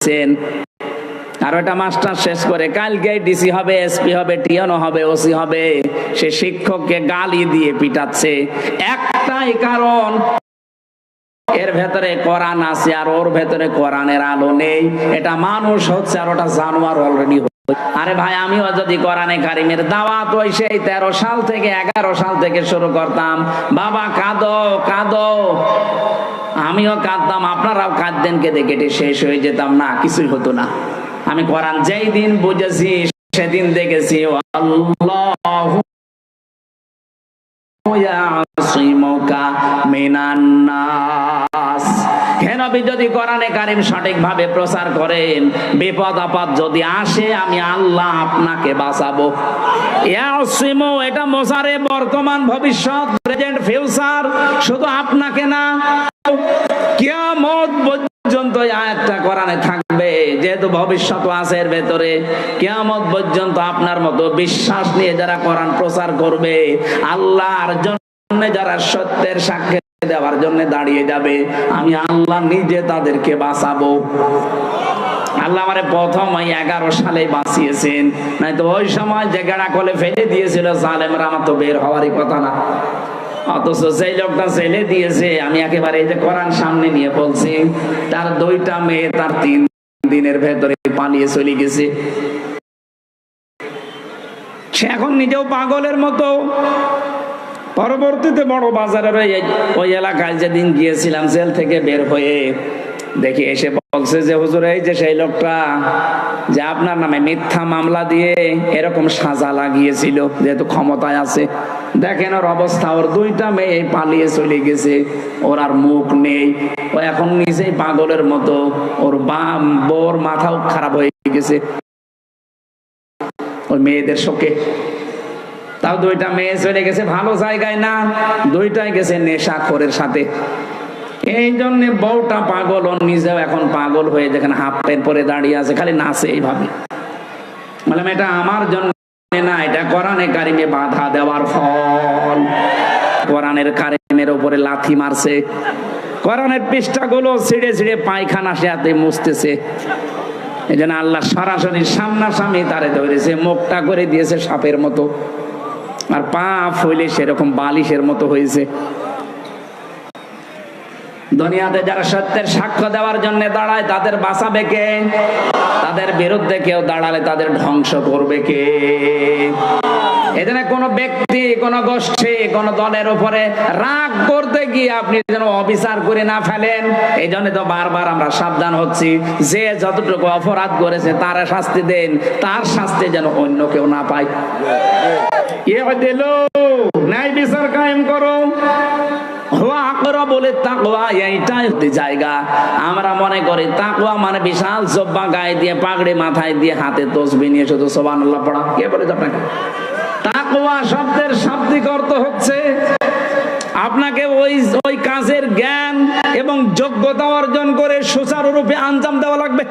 দিয়েছেন আর ওটা মাস্টার শেষ করে, কালকে ডিসি হবে, এসপি হবে, টিএনও হবে, ওসি হবে। সে শিক্ষককে গালি দিয়ে পিটাচ্ছে। একটাই কারণ, এর ভেতরে কোরআন আছে আর ওর ভেতরে কোরআনের আলো নেই। এটা মানুষ হচ্ছে আর ওটা জানোয়ার অলরেডি আরে ভাই, আমিও যদি কোরআনে কারিমের দাওয়াত ওই সেই তেরো সাল থেকে, এগারো সাল থেকে শুরু করতাম। বাবা, কাঁদো কাঁদো। আমিও কাঁদতাম, আপনারাও কাঁদতেন, কেঁদে কেটে শেষ হয়ে যেতাম। না, কিছুই হতো না। আমি কোরআন যেই দিন বুঝেছি, সেদিন দেখেছি আল্লাহ প্রচার করেন, বিপদ আপদ যদি আসে, আমি আল্লাহ আপনাকে বাঁচাবো। এটা বর্তমান ভবিষ্যৎ, প্রেজেন্ট ফিউচার, শুধু আপনাকে না কিয়ামত পর্যন্ত আয়াতটা কোরআনে থাকবে, যেহেতু ভবিষ্যৎ আছে এর ভেতরে, কিয়ামত পর্যন্ত আপনার মতো বিশ্বাস নিয়ে যারা কোরআন প্রচার করবে, আল্লাহর জন্য যারা সত্যের সাক্ষী দেওয়ার জন্য দাঁড়িয়ে যাবে, আমি আল্লাহ নিজে তাদেরকে বাঁচাবো। আল্লাহ আমারে প্রথম ওই এগারো সালে বাঁচিয়েছেন নাই তো ওই সময় যে গেড়া কলে ফেলে দিয়েছিল জালেমরা, আমার তো বের হওয়ারই কথা না। অথচ যে লোকটা জেলে দিয়েছে, আমি একেবারে এই যে কোরআন সামনে নিয়ে বলছি, তার দুইটা মেয়ে তার তিন দিনের ভেতরে পালিয়ে চলে গেছে। সে এখন নিজেও পাগলের মতো। পরবর্তীতে বড় বাজারের ওই- ওই এলাকায় যেদিন গিয়েছিলাম, জেল থেকে বের হয়ে দেখি এসে বলছে যে, হুজুর, এই যে সেই লোকটা যে আপনার নামে মিথ্যা মামলা দিয়ে এরকম সাজা লাগিয়েছিল, যেহেতু ক্ষমতায় আছে। দেখেন ওর অবস্থা, ওর দুইটা মেয়ে পালিয়ে চলে গেছে, ওর আর মুখ নেই। ও এখন নিজেই পাগলের মতো, ওর বাম বোর মাথাও খারাপ হয়ে গেছে। ওই মেয়েদের শোকে। তাও দুইটা মেয়ে চলে গেছে, ভালো জায়গায় না, দুইটাই গেছে নেশা খোরের সাথে। এই জন্য বউটা পাগল ও নিজেও এখন পাগল হয়ে যেখানে হাফ প্যান্ট পরে দাঁড়িয়ে আছে, খালি নাচে এইভাবে। বললাম এটা আমার জন্য না, এটা কারিমে বাধা দেওয়ার ফল। কোরআনের কারিমের উপরে লাথি মারছে। কোরআনের ছিঁড়ে ছিঁড়ে পায়খানা হাতে মুছতেছে। এই জন্য আল্লাহ সরাসরি সামনাসামনি তারে ধরেছে, মুখটা করে দিয়েছে সাপের মতো। আর পা ফইলে সেরকম বালিশের মতো হয়েছে। দুনিয়াতে যারা সত্যের সাক্ষ্য দেওয়ার জন্য দাঁড়ায়, তাদের বাঁচাবে কে? তাদের বিরুদ্ধে কেউ দাঁড়ালে তাদের ধ্বংস করবে কে? এখানে কোন ব্যক্তি, কোন গোষ্ঠী, কোন দলের উপরে রাগ করতে গিয়ে আপনি যেন অবিচার করে না ফেলেন এই জন্য তো বারবার আমরা সাবধান হচ্ছি। যে যতটুকু অপরাধ করেছে, তারা শাস্তি দেন, তার শাস্তি যেন অন্য কেউ না পায়। এ দিল ন্যায় বিচার কায়েম করো। হুয়া আকরা বলে তাকওয়া, এইটাই জায়গা। আমরা মনে করি তাকওয়া মানে বিশাল জব্বা গায়ে দিয়ে, পাগড়ি মাথায় দিয়ে হাতে শুধু সুবহানাল্লাহ কে বলেছে আপনাকে? তাকওয়া শব্দের শাব্দিক অর্থ হচ্ছে আপনাকে ওই ওই কাজের জ্ঞান এবং যোগ্যতা অর্জন করে সুচারুরূপে আঞ্জাম দেওয়া লাগবে।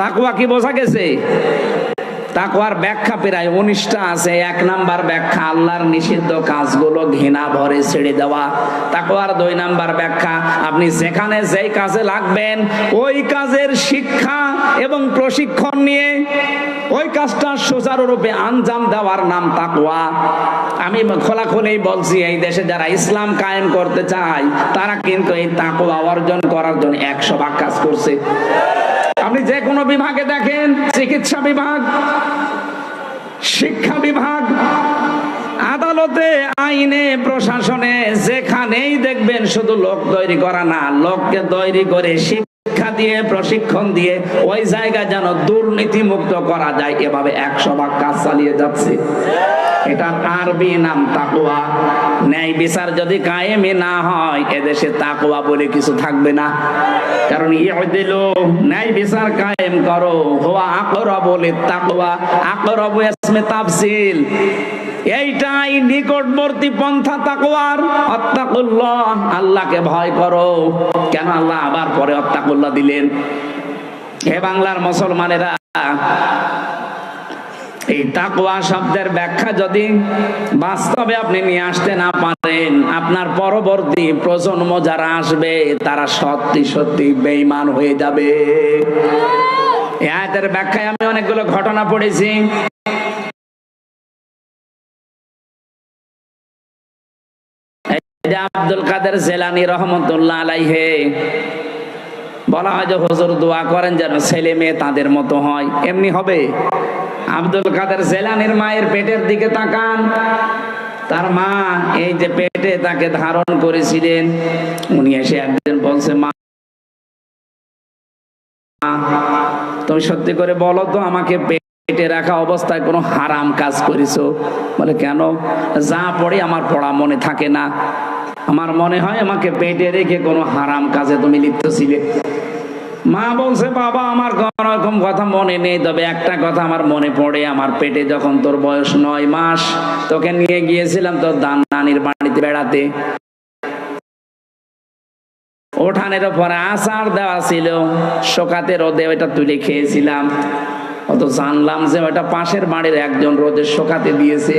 তাকওয়া কি বোঝা গেছে? তাকওয়ার ব্যাখ্যা প্রায় উনিশটা আছে, এক নাম্বার ব্যাখ্যা, আল্লাহর নিষিদ্ধ কাজগুলো ঘৃণা ভরে ছেড়ে দেওয়া। তাকওয়ার দুই নাম্বার ব্যাখ্যা, আপনি যেখানে যেই কাজে লাগবেন, ওই কাজের শিক্ষা এবং প্রশিক্ষণ নিয়ে ওই কাজটা সুচারুরূপে আঞ্জাম দেওয়ার নাম তাকওয়া। আমি খোলাখুলি বলছি, এই দেশে যারা ইসলাম কায়েম করতে চায়, তারা কিন্তু এই তাকওয়া অর্জন করার জন্য একশো ভাগ কাজ করছে। আপনি যে কোনো বিভাগে দেখেন, চিকিৎসা বিভাগ, শিক্ষা বিভাগ, আদালতে, আইনে, প্রশাসনে, যেখানেই দেখবেন শুধু লোক তৈরি করা না, লোককে তৈরি করে দিয়ে, প্রশিক্ষণ দিয়ে, ওই জায়গা যেন দুর্নীতি মুক্ত করা যায়, এভাবে একশো ভাগ কাজ চালিয়ে যাচ্ছে। এটা আরবি নাম তাকুয়া ন্যায় বিচার যদি কায়েমে না হয়, এদেশে তাকুয়া বলে কিছু থাকবে না। কারণ দিল ন্যায় বিচার কায়েম করো। হওয়া আকরব বলে তাকুয়া ইসমে তাফসিল। এইটাই নিকটবর্তী পন্থা তাকওয়ার। অত্তাকুল্লাহ আল্লাহকে ভয় করো। কেন আল্লাহ আবার পরে অত্তাকুল্লাহ দিলেন? হে বাংলার মুসলমানেরা, এই তাকওয়া শব্দের ব্যাখ্যা যদি বাস্তবে আপনি নিয়ে আসতে না পারেন, আপনার পরবর্তী প্রজন্ম যারা আসবে, তারা সত্যি সত্যি বেঈমান হয়ে যাবে। আয়াতের ব্যাখ্যায় আমি অনেকগুলো ঘটনা পড়েছি। যে আব্দুল কাদের জেলানি রহমতুল্লাহ আলাইহে বলা হয় যে, হুজুর দোয়া করেন যেন ছেলে মেয়ে তাদের মতো হয়। এমনি হবে। আব্দুল কাদের জেলানির মায়ের পেটের দিকে তাকান। তার মা এই যে পেটে তাকে ধারণ করেছিলেন, উনি এসে একদিন বলছে, মা, তুমি সত্যি করে বলো তো, আমাকে পেটে রাখা অবস্থায় কোনো হারাম কাজ করেছ? বলে, কেন? যা পড়ে আমার পড়া মনে থাকে না। আমার মনে হয় আমাকে পেটে রেখে কোনো হারাম কাজে তুমি লিপ্ত ছিলে। মা বলছে, বাবা, আমার কোন রকম কথা মনে নেই, তবে একটা কথা আমার মনে পড়ে। আমার পেটে যখন তোর বয়স নয় মাস, তোকে নিয়ে গিয়েছিলাম তোর দান নানির বাড়িতে বেড়াতে। ওঠানের উপরে আচার দেওয়া ছিল, শোকাতে রোদে ওইটা তুলে খেয়েছিলাম। অত জানলাম যে ওটা পাশের বাড়ির একজন রোদে শোকাতে দিয়েছে।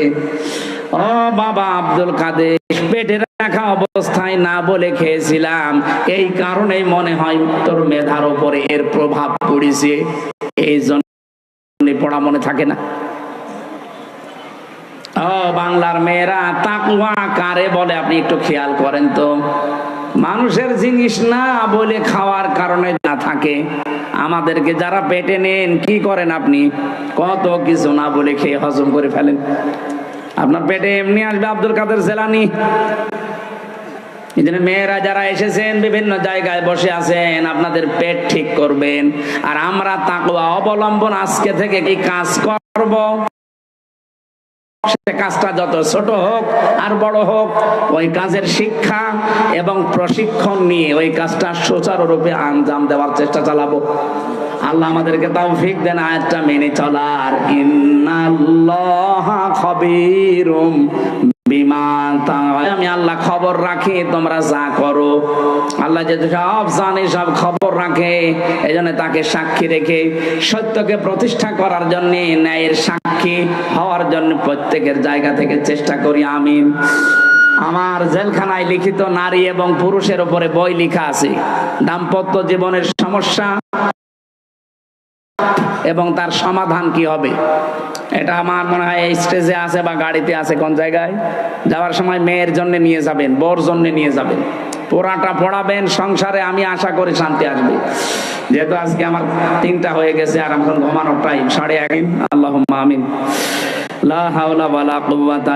ও বাবা আব্দুল কাদের পেটে রাখা অবস্থায় না বলে খেয়েছিলাম। এই কারণেই মনে হয় তোর মেধার উপরে এর প্রভাব পড়েছে। এই জন্য পড়া মনে থাকে না। বাংলার মেয়েরা তাকুয়া কারে বলে? আপনি একটু খেয়াল করেন তো। মানুষের জিনিস না বলে খাওয়ার কারণে না থাকে। আমাদেরকে যারা পেটে নেন, কি করেন আপনি? কত কিছু না বলে খেয়ে হজম করে ফেলেন। আপনার পেটে এমনি আসবে আব্দুল কাদের জেলানি। মেয়েরা যারা এসেছেন, বিভিন্ন জায়গায় বসে আছেন, আপনাদের পেট ঠিক করবেন। আর আমরা তাকুয়া অবলম্বন আজকে থেকে কি কাজ করব? কাজটা যত ছোট হোক আর বড় হোক, ওই কাজের শিক্ষা এবং প্রশিক্ষণ নিয়ে ওই কাজটা সুচারুরূপে আঞ্জাম দেওয়ার চেষ্টা চালাবো। আল্লাহ আমাদেরকে তৌফিক দেন, আয়াতটা মেনে চলার। ইন্নাল্লাহ খবীরুম। আমি আল্লাহ খবর রাখি, তোমরা যা করো। আল্লাহ যে সব জানে, সব খবর রাখে এই জন্য তাকে সাক্ষী রেখে সত্যকে প্রতিষ্ঠা করার জন্য, ন্যায়ের সাক্ষী হওয়ার জন্য প্রত্যেকের জায়গা থেকে চেষ্টা করি, আমিন। আমার জেলখানায় লিখিত নারী এবং পুরুষের উপরে বই লেখা আছে। দাম্পত্য জীবনের সমস্যা এবং তার সমাধান কি হবে? এটা আমার মনে হয় এই স্টেজে আছে বা গাড়িতে আছে, কোন জায়গায়? যাওয়ার সময় মেয়ের জন্য নিয়ে যাবেন বর জন্য নিয়ে যাবেন। পোড়াটা পড়াবেন, সংসারে আমি আশা করি শান্তি আসবে। যেহেতু আজকে আমার তিনটা হয়ে গেছে আর এখন ঘুমানোর টাইম সাড়ে এক। আল্লাহ আমিন। লা হাওলা ওয়ালা কুওয়াতা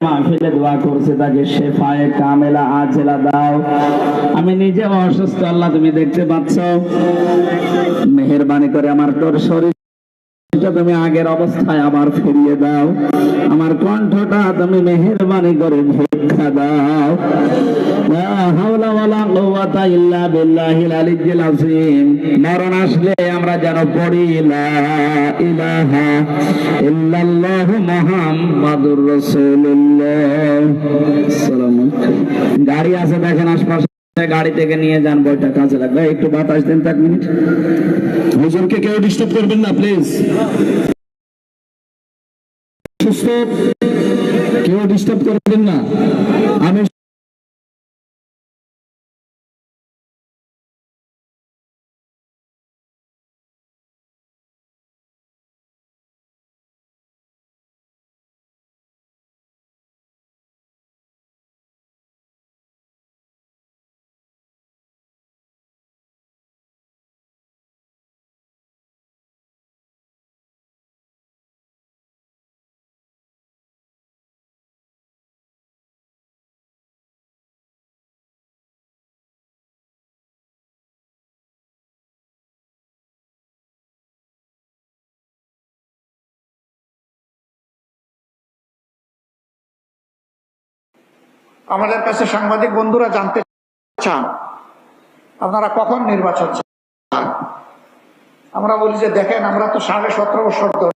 মাহফিলে দোয়া করছে তাকে শেফায়ে কামেলা আজেলা দাও। আমি নিজে অসুস্থ, আল্লাহ তুমি দেখতে পাচ্ছ। মেহেরবানি করে আমার তোর শরীর তুমি আগের অবস্থায় আবার ফিরিয়ে দাও। আমার কণ্ঠটা তুমি মেহেরবানি করে ভিক্ষা দাও। মরণ আসলে আমরা যেন পড়ি গাড়ি আছে, দেখেন আশপাশে। গাড়ি থেকে নিয়ে যান বইটা কাজে লাগবে। একটু বাতাস দেন এক মিনিট। হুজুরকে কেউ ডিস্টার্ব করবেন না প্লিজ সুস্থ কেউ ডিস্টার্ব করবেন না। আমি আমাদের কাছে সাংবাদিক বন্ধুরা জানতে চান, আপনারা কখন নির্বাচন চান? আমরা বলি যে দেখেন, আমরা তো সাড়ে সতেরো বছর ধরে